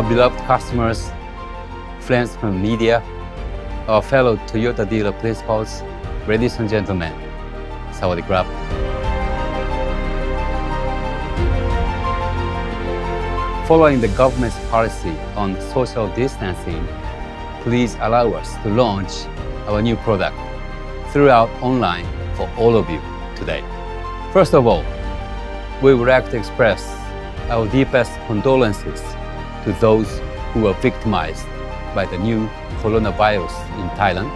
our beloved customers, friends from media, our fellow Toyota dealer principals, ladies and gentlemen, Sawadee Krap. Following the government's policy on social distancing, please allow us to launch our new product throughout online for all of you today. First of all, we would like to express our deepest condolences to those who were victimized by the new coronavirus in Thailand.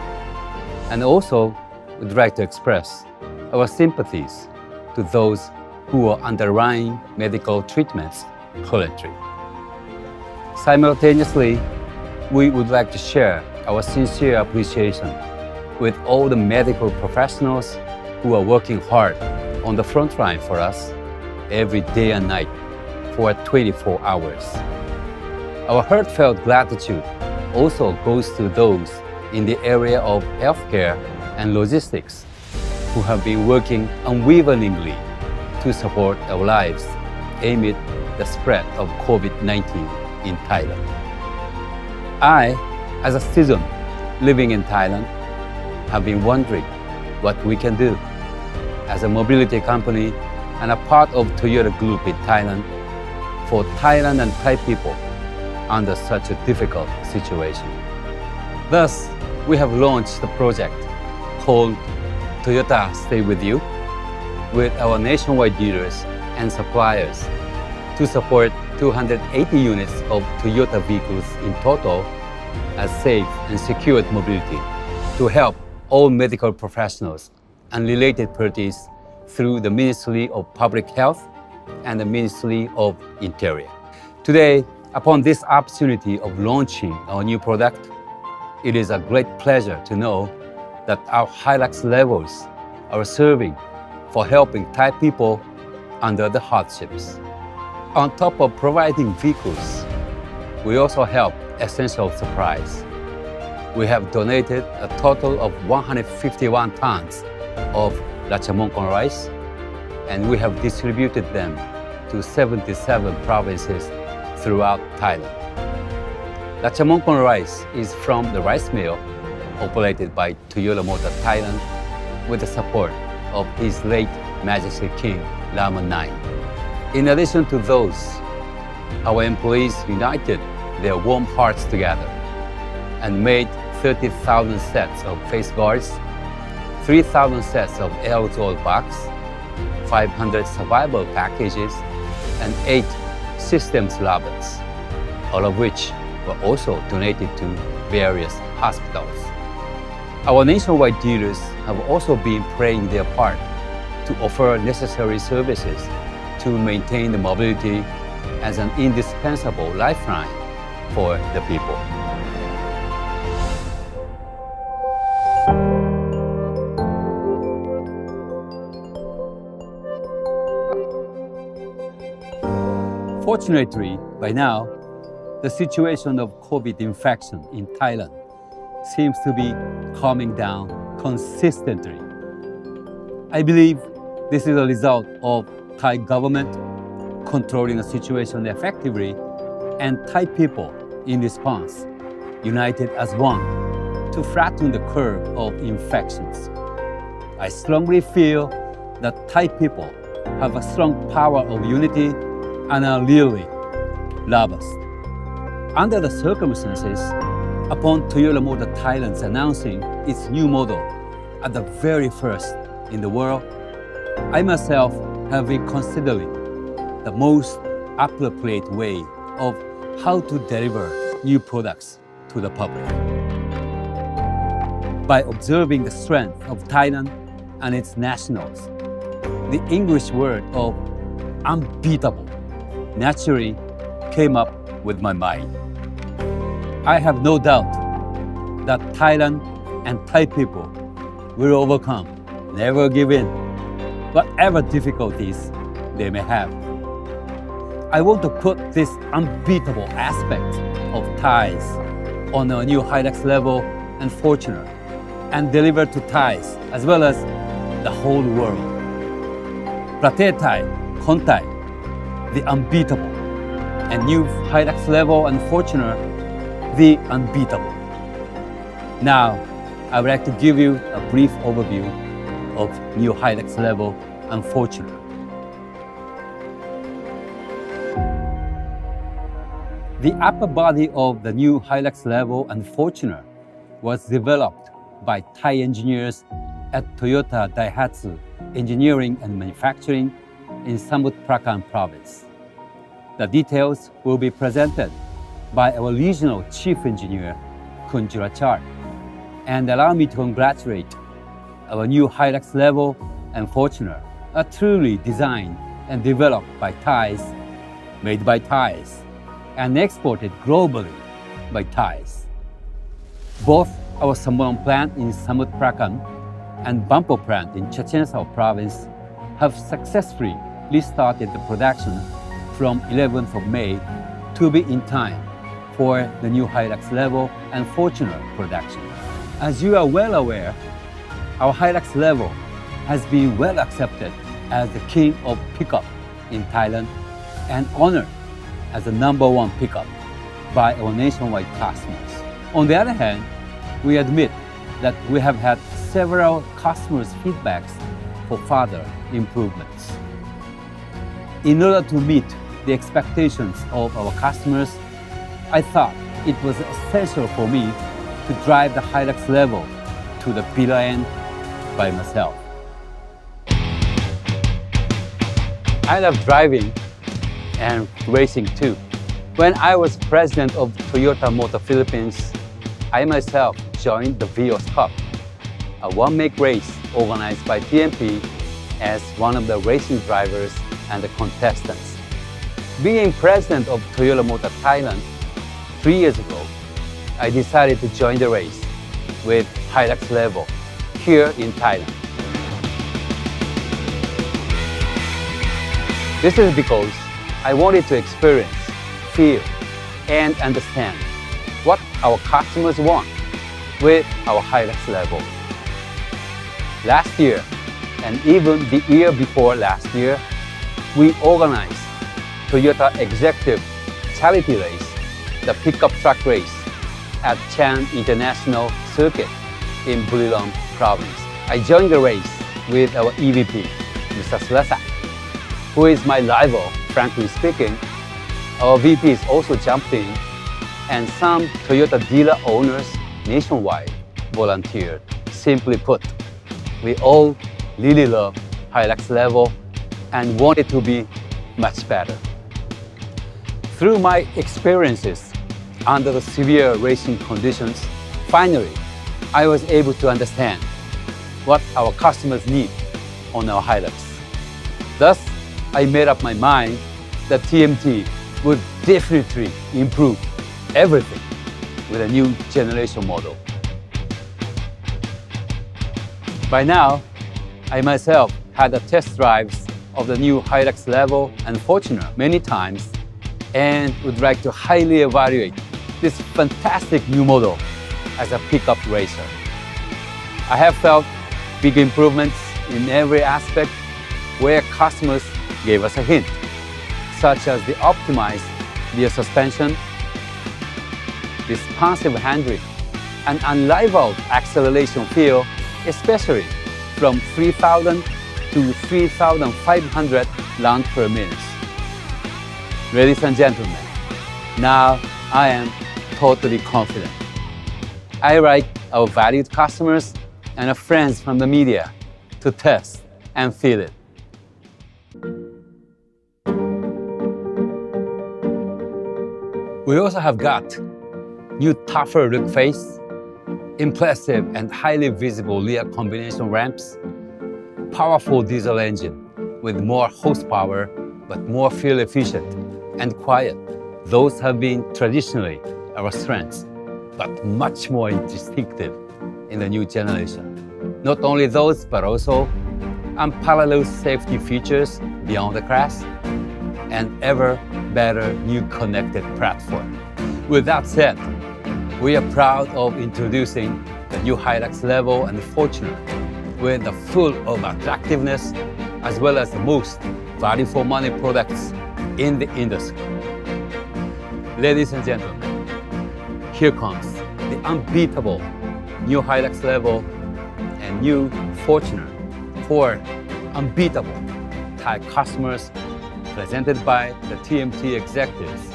And also, would like to express our sympathies to those who are undergoing medical treatments currently. Simultaneously, we would like to share our sincere appreciation with all the medical professionals who are working hard on the front line for us every day and night for 24 hours. Our heartfelt gratitude also goes to those in the area of healthcare and logistics who have been working unwaveringly to support our lives amid the spread of COVID 19 in Thailand. I, as a citizen living in Thailand, have been wondering what we can do as a mobility company and a part of Toyota Group in Thailand for Thailand and Thai people under such a difficult situation. Thus, we have launched the project called Toyota Stay With You with our nationwide dealers and suppliers to support 280 units of Toyota vehicles in total as safe and secured mobility to help all medical professionals and related parties through the Ministry of Public Health and the Ministry of Interior. Today, upon this opportunity of launching our new product, it is a great pleasure to know that our Hilux levels are serving for helping Thai people under the hardships. On top of providing vehicles, we also help essential supplies. We have donated a total of 151 tons of Ratchamongkon rice, and we have distributed them to 77 provinces throughout Thailand. Ratchamongkon rice is from the rice mill operated by Toyota Motor Thailand with the support of His late Majesty King Rama IX. In addition to those, our employees united their warm hearts together and made 30,000 sets of face guards, 3,000 sets of aerosol box, 500 survival packages, and 8 systems robots, all of which were also donated to various hospitals. Our nationwide dealers have also been playing their part to offer necessary services to maintain the mobility as an indispensable lifeline for the people. Fortunately, by now, the situation of COVID infection in Thailand seems to be calming down consistently. I believe this is a result of Thai government controlling the situation effectively and Thai people in response united as one to flatten the curve of infections. I strongly feel that Thai people have a strong power of unity and are really robust. Under the circumstances, upon Toyota Motor Thailand's announcing its new model at the very first in the world, I myself have been considering the most appropriate way of how to deliver new products to the public. By observing the strength of Thailand and its nationals, the English word of unbeatable naturally came up with my mind. I have no doubt that Thailand and Thai people will overcome, never give in, whatever difficulties they may have. I want to put this unbeatable aspect of Thais on a new Hilux level and fortunate, and deliver to Thais as well as the whole world. Prate Thai, Kon Thai, the unbeatable and new Hilux Level and Fortuner, the unbeatable. Now, I would like to give you a brief overview of new Hilux Level and Fortuner. The upper body of the new Hilux Level and Fortuner was developed by Thai engineers at Toyota Daihatsu Engineering and Manufacturing in Samut Prakan province. The details will be presented by our regional chief engineer, Kunjura Char. And allow me to congratulate our new Hilux Level and Fortuner, are truly designed and developed by Thais, made by Thais, and exported globally by Thais. Both our Samboan plant in Samut Prakan and Bampo plant in Chechen province have successfully restarted the production from 11th of May to be in time for the new Hilux level and Fortuner production. As you are well aware, our Hilux level has been well accepted as the king of pickup in Thailand and honored as the number one pickup by our nationwide customers. On the other hand, we admit that we have had several customers' feedbacks for further improvements. In order to meet the expectations of our customers, I thought it was essential for me to drive the Hilux level to the bitter end by myself. I love driving and racing too. When I was president of Toyota Motor Philippines, I myself joined the Vios Cup, a one-make race organized by TMP as one of the racing drivers and the contestants. Being president of Toyota Motor Thailand three years ago, I decided to join the race with Hilux Level here in Thailand. This is because I wanted to experience, feel, and understand what our customers want with our Hilux level. Last year, and even the year before last year, we organized Toyota Executive Charity Race, the pickup truck race at Chan International Circuit in Buriram province. I joined the race with our EVP, Mr. Sulasak, who is my rival, frankly speaking. Our VPs also jumped in, and some Toyota dealer owners nationwide volunteered. Simply put, we all really love Hilux level and want it to be much better. Through my experiences under the severe racing conditions, finally, I was able to understand what our customers need on our Hilux. Thus, I made up my mind that TMT would definitely improve everything with a new generation model. By now, I myself had the test drives of the new Hilux Level and Fortuner many times and would like to highly evaluate this fantastic new model as a pickup racer. I have felt big improvements in every aspect where customers gave us a hint, such as the optimized rear suspension, responsive handling, and unrivaled acceleration feel, especially from 3,000 to 3,500 rounds per minute. Ladies and gentlemen, now I am totally confident. I write our valued customers and our friends from the media to test and feel it. We also have got new tougher look face, impressive and highly visible rear combination ramps, powerful diesel engine with more horsepower but more fuel efficient and quiet. Those have been traditionally our strengths, but much more distinctive in the new generation. Not only those, but also unparalleled safety features beyond the crash and ever better new connected platform. With that said, we are proud of introducing the new Hilux Level and Fortuner with the full of attractiveness as well as the most value for money products in the industry. Ladies and gentlemen, here comes the unbeatable new Hilux level and new Fortuner for unbeatable Thai customers presented by the TMT executives,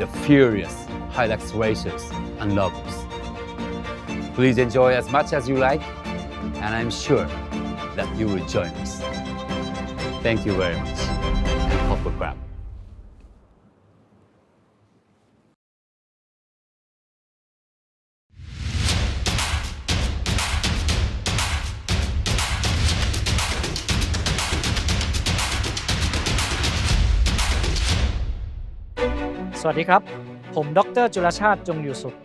the furious Hilux racers and lovers. Please enjoy as much as you like, and I'm sure that you will join us. Thank you very much, and hope for grab. สวัสดีครับ ผมดรจุลชาติจงอยู่สุข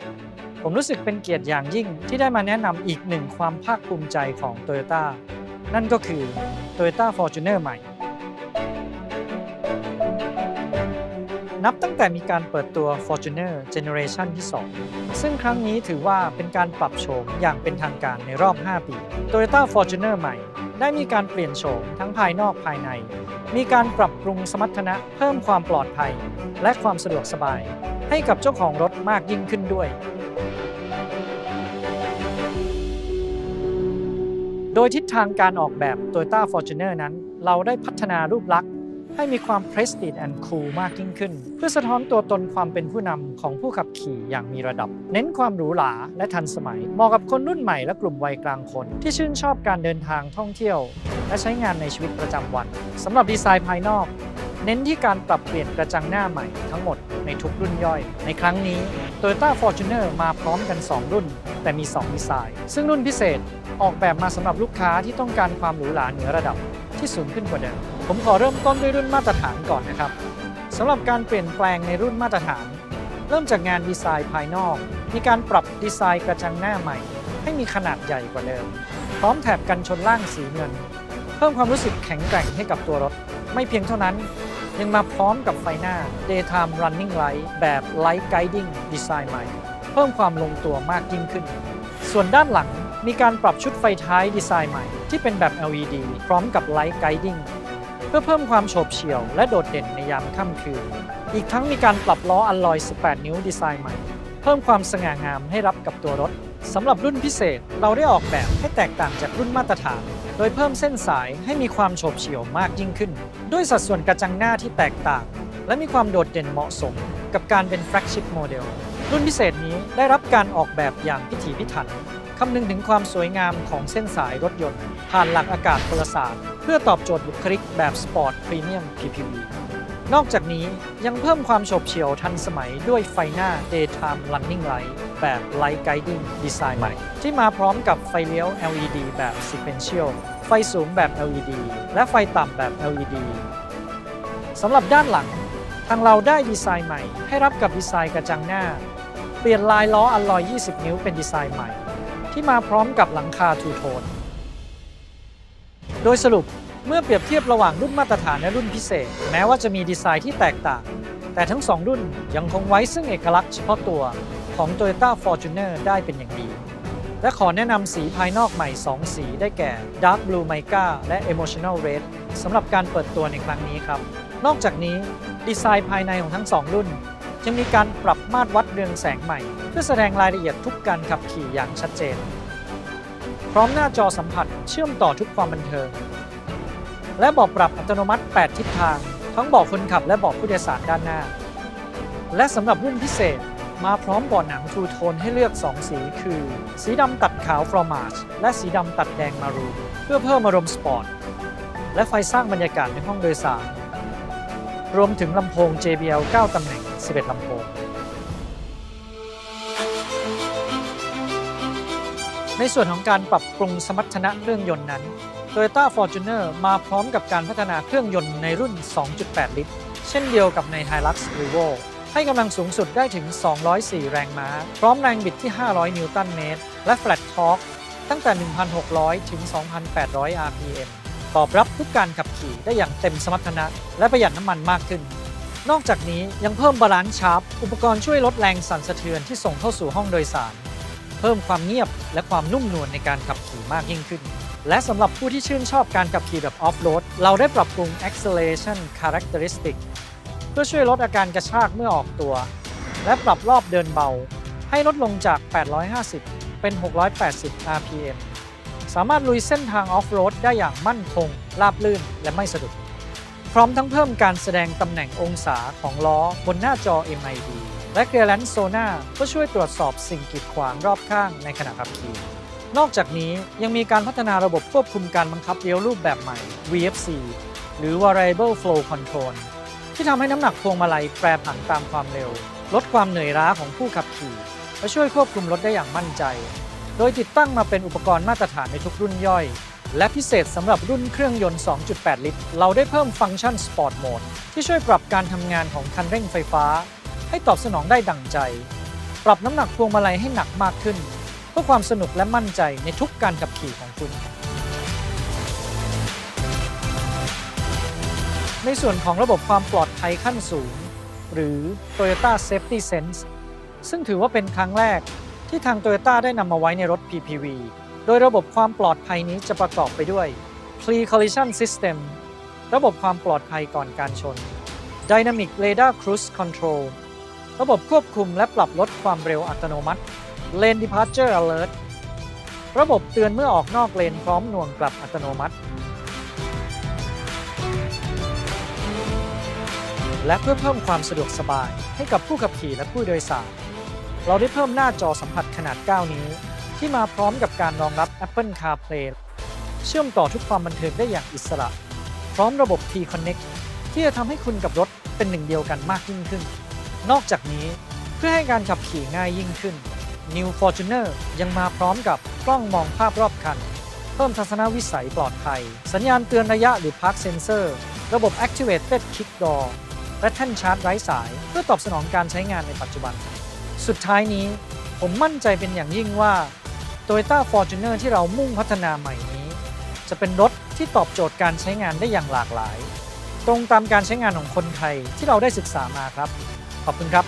ผมรู้สึกเป็นเกียรติอย่างยิ่งที่ได้มาแนะนำอีกหนึ่งความภาคภูมิใจของ Toyota นั่นก็คือ Toyota Fortuner ใหม่ นับตั้งแต่มีการเปิดตัว Fortuner Generation ที่ 2 ซึ่งครั้งนี้ถือว่าเป็นการปรับโฉมอย่างเป็นทางการในรอบ 5 ปี Toyota Fortuner ใหม่ ได้มีการเปลี่ยนโฉมทั้งภายนอกภายใน มีการปรับปรุงสมรรถนะเพิ่มความปลอดภัย และความสะดวกสบาย ให้กับเจ้าของรถมากยิ่งขึ้นด้วย โดยทิศทางการออกแบบ Toyota Fortuner นั้น เราได้พัฒนารูปลักษณ์ให้มีความ prestige and cool มากยิ่งขึ้น เพื่อสะท้อนตัวตนความเป็นผู้นำของผู้ขับขี่อย่างมีระดับ เน้นความหรูหราและทันสมัย เหมาะกับคนรุ่นใหม่และกลุ่มวัยกลางคน ที่ชื่นชอบการเดินทางท่องเที่ยว และใช้งานในชีวิตประจำวันสำหรับดีไซน์ภายนอก เน้นที่การปรับเปลี่ยนกระจังหน้าใหม่ทั้งหมดในทุกรุ่นย่อย ในครั้งนี้ Toyota Fortuner มาพร้อมกัน 2 รุ่น แต่มี 2 ดีไซน์ ซึ่งรุ่นพิเศษออกแบบมาสำหรับลูกค้าที่ต้องการความหรูหราเหนือระดับที่สูงขึ้นกว่าเดิม ผมขอเริ่มต้นด้วยรุ่นมาตรฐานก่อนนะครับสำหรับการเปลี่ยนแปลงในรุ่นมาตรฐาน เริ่มจากงานดีไซน์ภายนอก มีการปรับดีไซน์กระจังหน้าใหม่ ให้มีขนาดใหญ่กว่าเดิม พร้อมแถบกันชนล่างสีเงิน เพิ่มความรู้สึกแข็งแกร่งให้กับตัวรถ ไม่เพียงเท่านั้น ยังมาพร้อมกับไฟหน้า Daytime Running Light แบบ Light Guiding Design ใหม่ เพิ่มความลงตัวมากยิ่งขึ้น ส่วนด้านหลังมีการปรับชุดไฟท้ายดีไซน์ใหม่ ที่เป็นแบบ LED พร้อมกับ Light Guiding เพื่อเพิ่มความโฉบเฉี่ยวและโดดเด่นในยามค่ำคืน อีกทั้งมีการปรับล้ออัลลอย 18 นิ้วดีไซน์ใหม่ เพิ่มความสง่างามให้รับกับตัวรถสำหรับรุ่นพิเศษเราได้ออกแบบให้แตกต่างจากรุ่นมาตรฐาน โดยเพิ่มเส้นสายให้มีความโฉบเฉี่ยวมากยิ่งขึ้น ด้วยสัดส่วนกระจังหน้าที่แตกต่าง และมีความโดดเด่นเหมาะสมกับการเป็นแฟลกชิพโมเดลรุ่นพิเศษนี้ได้รับการออกแบบอย่างพิถีพิถันคำนึงถึงความสวยงามของเส้นสายรถยนต์ ผ่านหลักอากาศพลศาสตร์ เพื่อตอบโจทย์บุคลิกแบบสปอร์ตพรีเมียม PPV นอกจากนี้ยังเพิ่มความโฉบเฉี่ยวทันสมัยด้วยไฟหน้า Daytime Running Light แบบ Light Guiding Design ใหม่ ที่มาพร้อมกับไฟเลี้ยว LED แบบ Sequential ไฟสูงแบบ LED และไฟต่ำแบบ LED สำหรับด้านหลัง ทางเราได้ดีไซน์ใหม่ ให้รับกับดีไซน์กระจังหน้า เปลี่ยนลายล้ออัลลอย 20 นิ้วเป็นดีไซน์ใหม่ ที่มาพร้อมกับหลังคาทูโทน โดยสรุป เมื่อเปรียบเทียบระหว่างรุ่นมาตรฐานและรุ่นพิเศษ แม้ว่าจะมีดีไซน์ที่แตกต่าง แต่ทั้ง2รุ่นยังคงไว้ซึ่งเอกลักษณ์เฉพาะตัวของ Toyota Fortuner ได้เป็นอย่างดี และขอแนะนำสีภายนอกใหม่ 2 สีได้แก่ Dark Blue Mica และ Emotional Red สำหรับการเปิดตัวในครั้งนี้ครับ นอกจากนี้ดีไซน์ภายในของทั้ง 2 รุ่นยังมีการปรับมาตรวัดเรืองแสงใหม่ เพื่อแสดงรายละเอียดทุกการขับขี่อย่างชัดเจน พร้อมหน้าจอสัมผัสเชื่อมต่อทุกความบันเทิง และเบอกปรับอัตโนมัติ 8 ทิศทาง ทั้งเบอกคนขับและเบอกผู้โดยสารด้านหน้า และสำหรับรุ่นพิเศษมาพร้อมเบาะหนังทูโทนให้เลือก 2 สีคือ สีดำตัดขาวฟรอมาชและสีดำตัดแดงมารูนเพื่อเพิ่มอารมณ์สปอร์ต และไฟสร้างบรรยากาศในห้องโดยสาร รวมถึงลำโพง JBL 9 ตำแหน่ง 11 ลำโพง ในส่วนของการปรับปรุงสมรรถนะเครื่องยนต์นั้น Toyota Fortuner มาพร้อมกับการพัฒนาเครื่องยนต์ในรุ่น 2.8 ลิตร เช่นเดียวกับใน Hilux Revo ให้กำลังสูงสุดได้ถึง 204 แรงม้า พร้อมแรงบิดที่ 500 นิวตันเมตร และ Flat Torque ตั้งแต่ 1,600 ถึง 2,800 RPM ตอบรับทุกการขับขี่ได้อย่างเต็มสมรรถนะ และประหยัดน้ำมันมากขึ้น นอกจากนี้ยังเพิ่มบาลานซ์ชาร์ปอุปกรณ์ช่วยลดแรงสั่นสะเทือนที่ส่งเข้าสู่ห้องโดยสาร เพิ่มความเงียบและความนุ่มนวลในการขับขี่มากยิ่งขึ้น และสำหรับผู้ที่ชื่นชอบการขับขี่แบบออฟโรด เราได้ปรับปรุง acceleration characteristic เพื่อช่วยลดอาการกระชากเมื่อออกตัว และปรับรอบเดินเบา ให้ลดลงจาก 850 เป็น 680 rpm สามารถลุยเส้นทางออฟโรดได้อย่างมั่นคง ราบลื่น และไม่สะดุด พร้อมทั้งเพิ่มการแสดงตำแหน่งองศาของล้อบนหน้าจอ MID และ Clearance Sonar เพื่อช่วยตรวจสอบสิ่งกีดขวางรอบข้างในขณะขับขี่ นอกจากนี้ยังมีการพัฒนาระบบควบคุมการบังคับเลี้ยวรูปแบบใหม่ VFC หรือ Variable Flow Control ที่ทำให้น้ำหนักพวงมาลัยแปรผันตามความเร็ว ลดความเหนื่อยล้าของผู้ขับขี่ และช่วยควบคุมรถได้อย่างมั่นใจ โดยติดตั้งมาเป็นอุปกรณ์มาตรฐานในทุกรุ่นย่อย และพิเศษสำหรับรุ่นเครื่องยนต์ 2.8 ลิตร เราได้เพิ่มฟังก์ชัน Sport Mode ที่ช่วยปรับการทำงานของคันเร่งไฟฟ้า ให้ตอบสนองได้ดั่งใจ ปรับน้ำหนักพวงมาลัยให้หนักมากขึ้น พื่อความสนุกและมั่นใจในทุกการขับขี่ของคุณ ในส่วนของระบบความปลอดภัยขั้นสูง หรือ Toyota Safety Sense ซึ่งถือว่าเป็นครั้งแรกที่ทาง Toyota ได้นำมาไว้ในรถ PPV โดยระบบความปลอดภัยนี้จะประกอบไปด้วย Pre-Collision System ระบบความปลอดภัยก่อนการชน Dynamic Radar Cruise Control ระบบควบคุมและปรับลดความเร็วอัตโนมัติ Lane Departure Alert ระบบเตือนเมื่อออกนอกเลนพร้อมหน่วงกลับอัตโนมัติ และเพื่อเพิ่มความสะดวกสบายให้กับผู้ขับขี่และผู้โดยสาร เราได้เพิ่มหน้าจอสัมผัสขนาด 9 นิ้ว ที่มาพร้อมกับการรองรับ Apple CarPlay เชื่อมต่อทุกความบันเทิงได้อย่างอิสระ พร้อมระบบ T-Connect ที่จะทำให้คุณกับรถเป็นหนึ่งเดียวกันมากยิ่งขึ้น นอกจากนี้เพื่อให้การขับขี่ง่ายยิ่งขึ้น New Fortuner ยังมาพร้อมกับกล้องมองภาพรอบคัน เพิ่มทัศนวิสัยปลอดภัย สัญญาณเตือนระยะหรือ Park Sensor ระบบ Activated Kick Door และแท่นชาร์จไร้สาย เพื่อตอบสนองการใช้งานในปัจจุบัน สุดท้ายนี้ ผมมั่นใจเป็นอย่างยิ่งว่า Toyota Fortuner ที่เรามุ่งพัฒนาใหม่นี้ จะเป็นรถที่ตอบโจทย์การใช้งานได้อย่างหลากหลาย ตรงตามการใช้งานของคนไทยที่เราได้ศึกษามาครับ ขอบคุณครับ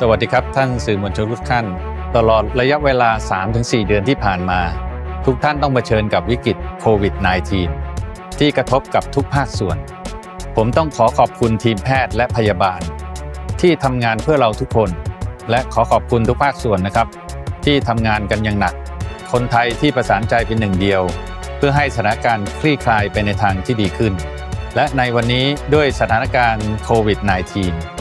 สวัสดีครับท่านสื่อมวลชนทุกท่าน ตลอดระยะเวลา 3-4 เดือนที่ผ่านมา ทุกท่านต้องเผชิญกับวิกฤตโควิด -19 ที่กระทบกับทุกภาคส่วน ผมต้องขอขอบคุณทีมแพทย์และพยาบาล ที่ทำงานเพื่อเราทุกคน และขอขอบคุณทุกภาคส่วนนะครับ ที่ทำงานกันอย่างหนัก คนไทยที่ประสานใจเป็นหนึ่งเดียว เพื่อให้สถานการณ์คลี่คลายไปในทางที่ดีขึ้น และในวันนี้ด้วยสถานการณ์โควิด -19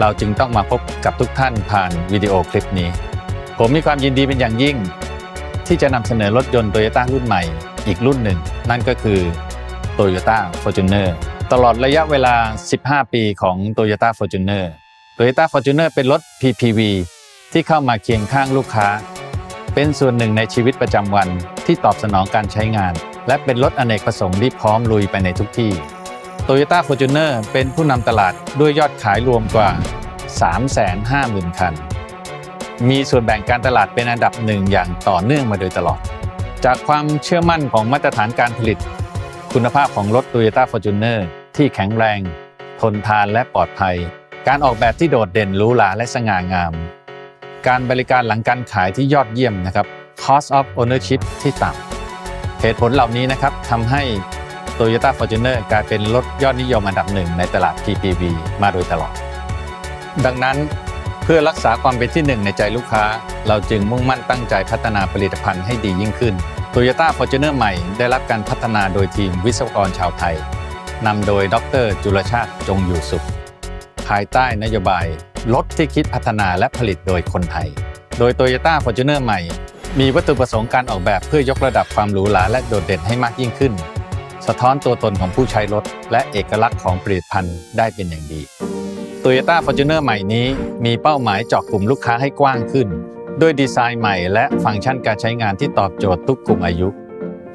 เราจึงต้องมาพบกับทุกท่านผ่านวิดีโอคลิปนี้ ผมมีความยินดีเป็นอย่างยิ่ง ที่จะนำเสนอรถยนต์ Toyota รุ่นใหม่อีกรุ่นหนึ่ง นั่นก็คือ Toyota Fortuner ตลอดระยะเวลา 15 ปีของ Toyota Fortuner Toyota Fortuner เป็นรถ PPV ที่เข้ามาเคียงข้างลูกค้า เป็นส่วนหนึ่งในชีวิตประจำวันที่ตอบสนองการใช้งาน และเป็นรถอเนกประสงค์ที่พร้อมลุยไปในทุกที่ Toyota Fortuner เป็นผู้นำตลาดด้วยยอดขายรวมกว่า 350,000 คัน มีส่วนแบ่งการตลาดเป็นอันดับหนึ่งอย่างต่อเนื่องมาโดยตลอด จากความเชื่อมั่นของมาตรฐานการผลิต คุณภาพของรถ Toyota Fortuner ที่แข็งแรง ทนทานและปลอดภัย การออกแบบที่โดดเด่นหรูหราและสง่างาม การบริการหลังการขายที่ยอดเยี่ยมนะครับ cost of ownership ที่ต่ำเหตุผลเหล่านี้นะครับทำให้ Toyota Fortuner กลายเป็นรถยอดนิยมอันดับหนึ่งในตลาด PPV มาโดยตลอด ดังนั้นเพื่อรักษาความเป็นที่หนึ่งในใจลูกค้า เราจึงมุ่งมั่นตั้งใจพัฒนาผลิตภัณฑ์ให้ดียิ่งขึ้น Toyota Fortuner ใหม่ได้รับการพัฒนาโดยทีมวิศวกรชาวไทยนำโดยดรจุลชาติจงอยู่สุข ภายใต้นโยบายรถที่คิดพัฒนาและผลิตโดยคนไทย โดย Toyota Fortuner ใหม่ มีวัตถุประสงค์การออกแบบเพื่อยกระดับความหรูหราและโดดเด่นให้มากยิ่งขึ้น สะท้อนตัวตนของผู้ใช้รถ และเอกลักษณ์ของผลิตภัณฑ์ได้เป็นอย่างดี Toyota Fortuner ใหม่นี้มีเป้าหมายเจาะกลุ่มลูกค้าให้กว้างขึ้น ด้วยดีไซน์ใหม่และฟังก์ชันการใช้งานที่ตอบโจทย์ทุกกลุ่มอายุ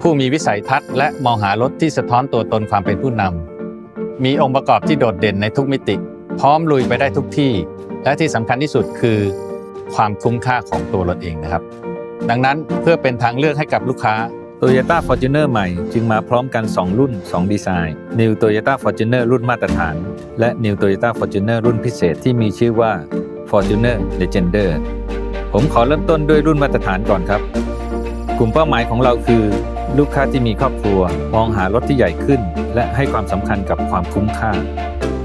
ผู้มีวิสัยทัศน์และมองหารถที่สะท้อนตัวตนความเป็นผู้นำมีองค์ประกอบที่โดดเด่นในทุกมิติ พร้อมลุยไปได้ทุกที่ และที่สำคัญที่สุดคือ ความคุ้มค่าของตัวรถเองนะครับ ดังนั้นเพื่อเป็นทางเลือกให้กับลูกค้า Toyota Fortuner ใหม่จึงมาพร้อมกัน 2 รุ่น 2 ดีไซน์ New Toyota Fortuner รุ่นมาตรฐาน และ New Toyota Fortuner รุ่นพิเศษที่มีชื่อว่า Fortuner Legender ผมขอเริ่มต้นด้วยรุ่นมาตรฐานก่อนครับ กลุ่มเป้าหมายของเราคือ ลูกค้าที่มีครอบครัว มองหารถที่ใหญ่ขึ้น และให้ความสำคัญกับความคุ้มค่า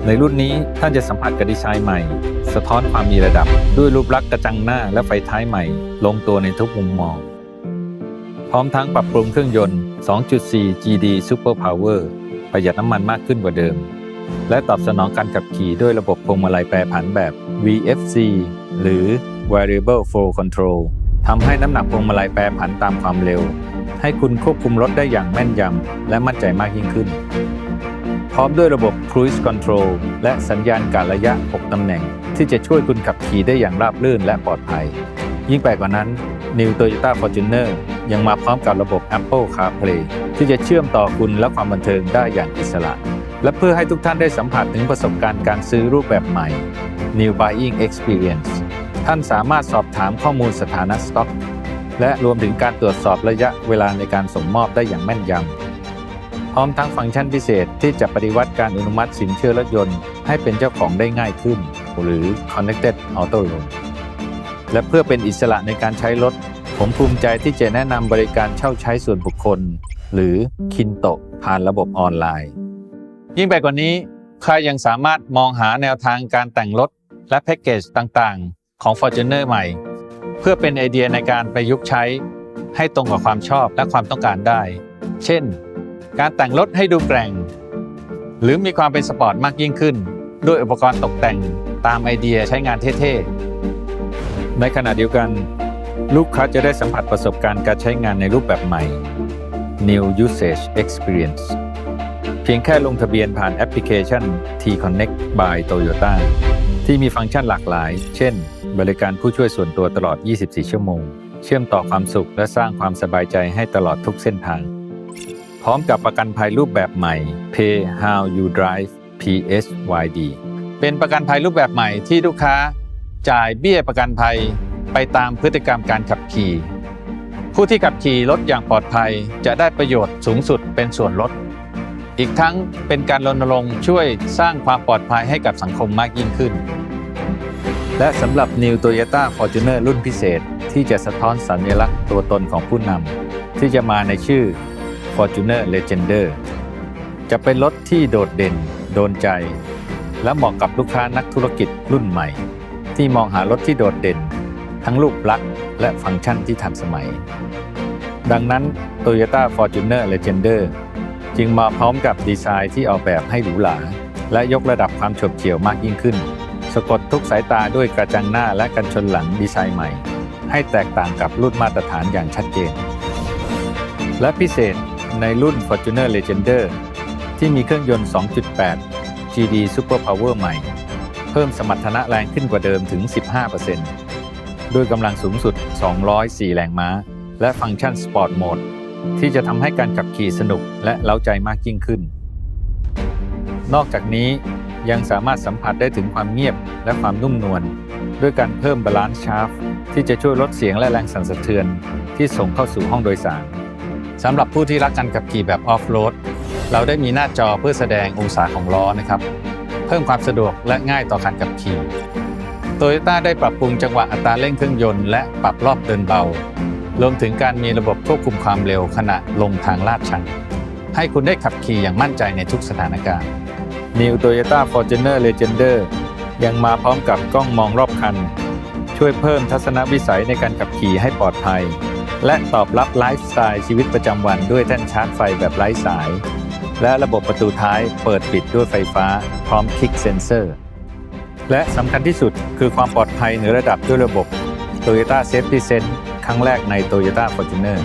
ในรุ่นนี้ท่านจะสัมผัสกับดีไซน์ใหม่ สะท้อนความมีระดับ ด้วยรูปลักษณ์กระจังหน้าและไฟท้ายใหม่ ลงตัวในทุกมุมมอง พร้อมทั้งปรับปรุงเครื่องยนต์ 2.4 GD Super Power ประหยัดน้ำมันมากขึ้นกว่าเดิม และตอบสนองการขับขี่ด้วยระบบพวงมาลัยแปรผันแบบ VFC หรือ Variable Flow Control ทำให้น้ำหนักพวงมาลัยแปรผันตามความเร็ว ให้คุณควบคุมรถได้อย่างแม่นยำและมั่นใจมากยิ่งขึ้น พร้อมด้วยระบบ Cruise Control และสัญญาณการระยะ 6 ตำแหน่ง ที่จะช่วยคุณขับขี่ได้อย่างราบรื่นและปลอดภัย ยิ่งไปกว่านั้น New Toyota Fortuner ยังมาพร้อมกับระบบ Apple CarPlay ที่จะเชื่อมต่อคุณและความบันเทิงได้อย่างอิสระ และเพื่อให้ทุกท่านได้สัมผัสถึงประสบการณ์การซื้อรูปแบบใหม่ New Buying Experience ท่านสามารถสอบถามข้อมูลสถานะสต็อก และรวมถึงการตรวจสอบระยะเวลาในการส่งมอบได้อย่างแม่นยำ พร้อมทั้งฟังก์ชันพิเศษที่จะปฏิวัติการอนุมัติสินเชื่อรถยนต์ ให้เป็นเจ้าของได้ง่ายขึ้น หรือ Connected Auto Loan และเพื่อเป็นอิสระในการใช้รถ ผมภูมิใจที่จะแนะนำบริการเช่าใช้ส่วนบุคคล หรือ Kinto ผ่านระบบออนไลน์ ยิ่งไปกว่านี้ใครยังสามารถมองหาแนวทางการแต่งรถและแพ็กเกจต่างๆ ของ Fortuner ใหม่ เพื่อเป็นไอเดียในการประยุกต์ใช้ ให้ตรงกับความชอบและความต้องการได้ เช่น การแต่งรถให้ดูแกร่ง หรือมีความเป็นสปอร์ตมากยิ่งขึ้น ด้วยอุปกรณ์ตกแต่งตามไอเดียใช้งานเท่ๆ ในขณะเดียวกัน ลูกค้าจะได้สัมผัสประสบการณ์การใช้งานในรูปแบบใหม่ New Usage Experience เพียงแค่ลงทะเบียนผ่านแอปพลิเคชัน T-Connect by Toyota ที่มีฟังก์ชันหลากหลาย เช่น บริการผู้ช่วยส่วนตัวตลอด 24 ชั่วโมง เชื่อมต่อความสุขและสร้างความสบายใจให้ตลอดทุกเส้นทาง พร้อมกับประกันภัยรูปแบบใหม่ Pay How You Drive PSYD เป็นประกันภัยรูปแบบใหม่ที่ลูกค้า จ่ายเบี้ยประกันภัย ไปตามพฤติกรรมการขับขี่ ผู้ที่ขับขี่รถอย่างปลอดภัยจะได้ประโยชน์สูงสุดเป็นส่วนลด อีกทั้งเป็นการรณรงค์ช่วยสร้างความปลอดภัยให้กับสังคมมากยิ่งขึ้น และสำหรับ New Toyota Fortuner รุ่นพิเศษที่จะสะท้อนสัญลักษณ์ตัวตนของผู้นำที่จะมาในชื่อ Fortuner Legender จะเป็นรถที่โดดเด่น โดนใจ และเหมาะกับลูกค้านักธุรกิจรุ่นใหม่ ที่มองหารถที่โดดเด่น ทั้งรูปลักษณ์และฟังก์ชันที่ทันสมัย ดังนั้น Toyota Fortuner Legender จึงมาพร้อมกับดีไซน์ที่ออกแบบให้หรูหราและยกระดับความโฉบเฉี่ยวมากยิ่งขึ้น สะกดทุกสายตาด้วยกระจังหน้าและกันชนหลังดีไซน์ใหม่ ให้แตกต่างกับรุ่นมาตรฐานอย่างชัดเจน และพิเศษในรุ่น Fortuner Legender ที่มีเครื่องยนต์ 2.8 GD Super Power ใหม่ เพิ่มสมรรถนะแรงขึ้นกว่าเดิมถึง 15% ด้วยกำลังสูงสุด 204 แรงม้า และฟังก์ชัน Sport Mode ที่จะทำให้การขับขี่สนุกและเล้าใจมากยิ่งขึ้น นอกจากนี้ยังสามารถสัมผัสได้ถึงความเงียบและความนุ่มนวลด้วยการเพิ่มบาลานซ์ชาร์ฟที่จะช่วยลดเสียงและแรงสั่นสะเทือนที่ส่งเข้าสู่ห้องโดยสารสำหรับผู้ที่รักการขับขี่แบบออฟโรดเราได้มีหน้าจอเพื่อแสดงองศาของล้อนะครับ เพิ่มความสะดวกและง่ายต่อการขับขี่ โตโยต้าได้ปรับปรุงจังหวะอัตราเร่งเครื่องยนต์และปรับรอบเดินเบา รวมถึงการมีระบบควบคุมความเร็วขณะลงทางลาดชัน ให้คุณได้ขับขี่อย่างมั่นใจในทุกสถานการณ์ New Toyota Fortuner Legender ยังมาพร้อมกับกล้องมองรอบคัน ช่วยเพิ่มทัศนวิสัยในการขับขี่ให้ปลอดภัย และตอบรับไลฟ์สไตล์ชีวิตประจำวันด้วยแท่นชาร์จไฟแบบไร้สาย และระบบประตูท้ายเปิดปิดด้วยไฟฟ้าพร้อมคลิกเซนเซอร์ และสำคัญที่สุดคือความปลอดภัยเหนือระดับด้วยระบบ Toyota Safety Sense ครั้งแรกใน Toyota Fortuner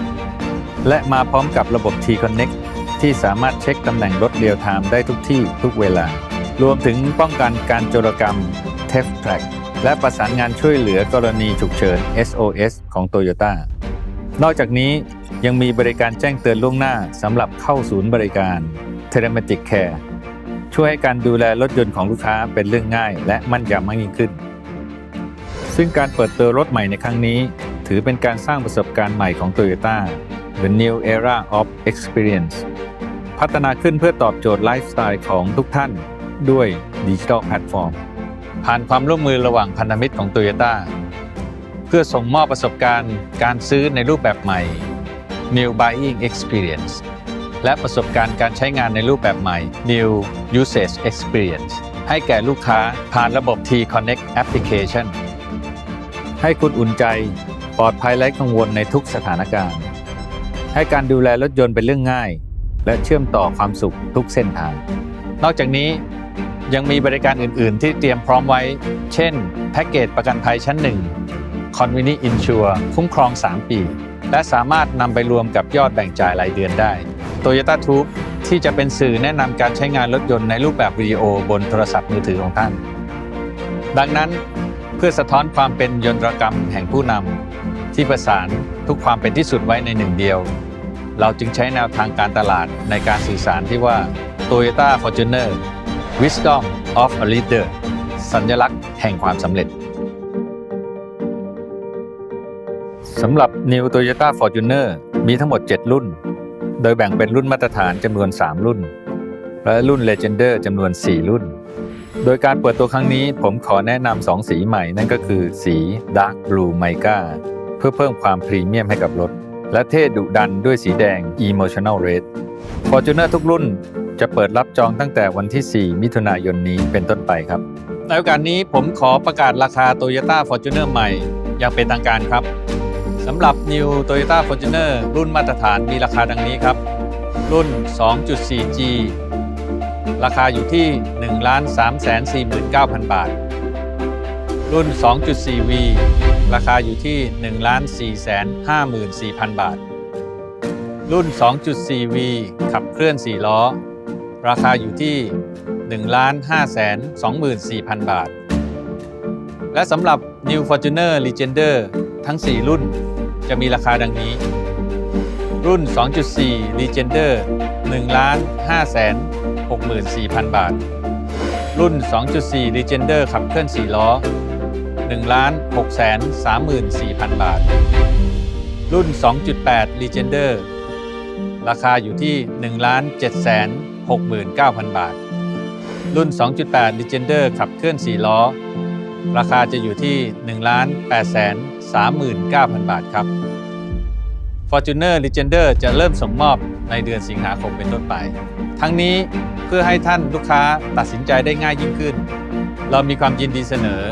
และมาพร้อมกับระบบ T-Connect ที่สามารถเช็คตำแหน่งรถเรียลไทม์ได้ทุกที่ทุกเวลา รวมถึงป้องกันการโจรกรรม Theft Track และประสานงานช่วยเหลือกรณีฉุกเฉิน SOS ของ Toyota นอกจากนี้ยังมีบริการแจ้งเตือนล่วงหน้าสำหรับเข้าศูนย์บริการ Telematic Care ช่วยให้การดูแลรถยนต์ของลูกค้าเป็นเรื่องง่ายและมั่นยำมากยิ่งขึ้น ซึ่งการเปิดตัวรถใหม่ในครั้งนี้ ถือเป็นการสร้างประสบการณ์ใหม่ของ Toyota The New Era of Experience พัฒนาขึ้นเพื่อตอบโจทย์ไลฟ์สไตล์ของทุกท่านด้วยดิจิทัลแพลตฟอร์มผ่านความร่วมมือระหว่างพันธมิตรของ Toyota เพื่อส่งมอบประสบการณ์การซื้อในรูปแบบใหม่ New Buying Experience และประสบการณ์การใช้งานในรูปแบบใหม่ New Usage Experience ให้แก่ลูกค้าผ่านระบบ T-Connect Application ให้คุณอุ่นใจปลอดภัยไร้กังวลในทุกสถานการณ์ ให้การดูแลรถยนต์เป็นเรื่องง่าย และเชื่อมต่อความสุขทุกเส้นทาง นอกจากนี้ยังมีบริการอื่น ๆ ที่เตรียมพร้อมไว้ เช่น แพ็กเกจประกันภัยชั้น1 Conveni Insure คุ้มครอง 3 ปี และสามารถนำไปรวมกับยอดแบ่งจ่ายรายเดือนได้ Toyota t u b e ที่จะเป็นสื่อแนะนำการใช้งานรถยนต์ในรูปแบบวิดีโอบนโทรศัพท์มือถือของท่าน ดังนั้นเพื่อสะท้อนความเป็นยนตรกรรมแห่งผู้นำที่ประสานทุกความเป็นที่สุดไว้ในหนึ่งเดียว เราจึงใช้แนวทางการตลาดในการสื่อสารที่ว่า Toyota Fortuner Wisdom of a Leader สัญลักษณ์แห่งความสำเร็จสำหรับ New Toyota Fortuner มีทั้งหมด 7 รุ่น โดยแบ่งเป็นรุ่นมาตรฐานจำนวน 3 รุ่น และรุ่น Legender จำนวน 4 รุ่น โดยการเปิดตัวครั้งนี้ผมขอแนะนำสองสีใหม่ นั่นก็คือสี Dark Blue Mica เพื่อเพิ่มความพรีเมียมให้กับรถ และเท่ดุดันด้วยสีแดง Emotional Red Fortuner ทุกรุ่นจะเปิดรับจองตั้งแต่วันที่ 4 มิถุนายนนี้เป็นต้นไปครับในโอกาสนี้ผมขอประกาศราคา Toyota Fortuner ใหม่อย่างเป็นทางการครับ สำหรับ New Toyota Fortuner รุ่นมาตรฐานมีราคาดังนี้ครับ รุ่น 2.4G ราคาอยู่ที่ 1 3 4 9 0 0 0 บาท รุ่น 2.4V ราคาอยู่ที่ 1 4 5 4 0 0 0 บาท รุ่น 2.4V ขับเคลื่อน 4 ล้อ ราคาอยู่ที่ 1 5 2 4 0 0 0 บาท และสำหรับ New Fortuner Legender ทั้ง 4 รุ่น จะมีราคาดังนี้ รุ่น 2.4 Legender 1 5 64,000 บาท รุ่น 2.4 Legender ขับเคลื่อน 4 ล้อ1 6 34,000 บาท รุ่น 2.8 Legender ราคาอยู่ที่1 7 69,000 บาท รุ่น 2.8 Legender ขับเคลื่อน 4 ล้อ ราคาจะอยู่ที่ 1 8 39,000 บาทครับ Fortuner Legender จะเริ่มส่งมอบในเดือนสิงหาคมเป็นต้นไป ทั้งนี้เพื่อให้ท่านลูกค้าตัดสินใจได้ง่ายยิ่งขึ้น เรามีความยินดีเสนอ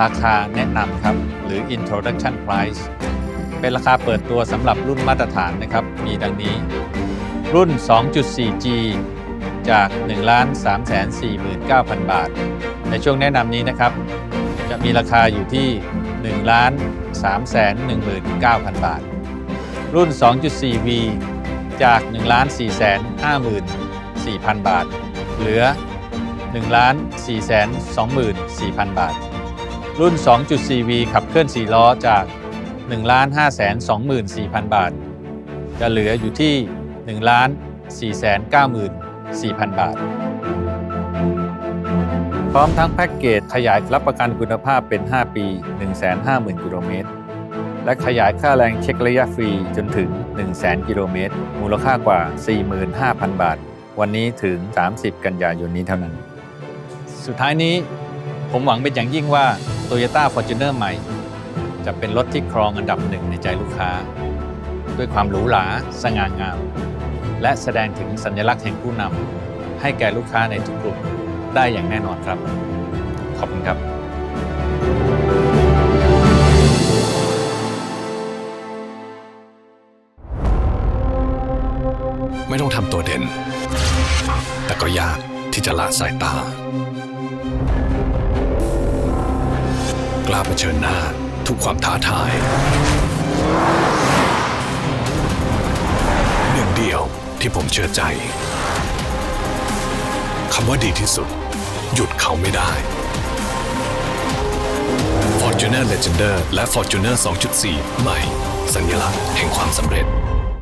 ราคาแนะนำครับ หรือ introduction price เป็นราคาเปิดตัวสำหรับรุ่นมาตรฐานนะครับ มีดังนี้ รุ่น 2.4G จาก 1 3 4 9 0 0 0 บาท ในช่วงแนะนำนี้นะครับ จะมีราคาอยู่ที่ 1 3 1 9 0 0 0 บาท รุ่น 2.4V จาก 1 4 5 4 0 0 0 บาท เหลือ 1 4 2 4 0 0 0 บาท รุ่น 2.4V ขับเคลื่อน 4 ล้อจาก 1 5 2 4 0 0 0 บาท จะเหลืออยู่ที่ 1 4 9 4 0 0 0 บาท พร้อมทั้งแพ็กเกจขยายรับประกันคุณภาพเป็น 5 ปี 150,000 กิโลเมตร และขยายค่าแรงเช็คระยะฟรีจนถึง 100,000 กิโลเมตร มูลค่ากว่า 45,000 บาท วันนี้ถึง 30 กันยายนนี้เท่านั้น สุดท้ายนี้ผมหวังเป็นอย่างยิ่งว่า Toyota Fortuner ใหม่ จะเป็นรถที่ครองอันดับหนึ่งในใจลูกค้า ด้วยความหรูหราสง่างาม และแสดงถึงสัญลักษณ์แห่งผู้นำให้แก่ลูกค้าในทุกกลุ่ม ได้อย่างแน่นอนครับ ขอบคุณครับ ไม่ต้องทำตัวเด่น แต่ก็ยากที่จะละสายตา กล้าเผชิญหน้าทุกความท้าทาย หนึ่งเดียวที่ผมเชื่อใจคำว่าดีที่สุด หยุดเขาไม่ได้ Fortuner Legender และ Fortuner 2.4 ใหม่ สัญลักษณ์แห่งความสำเร็จ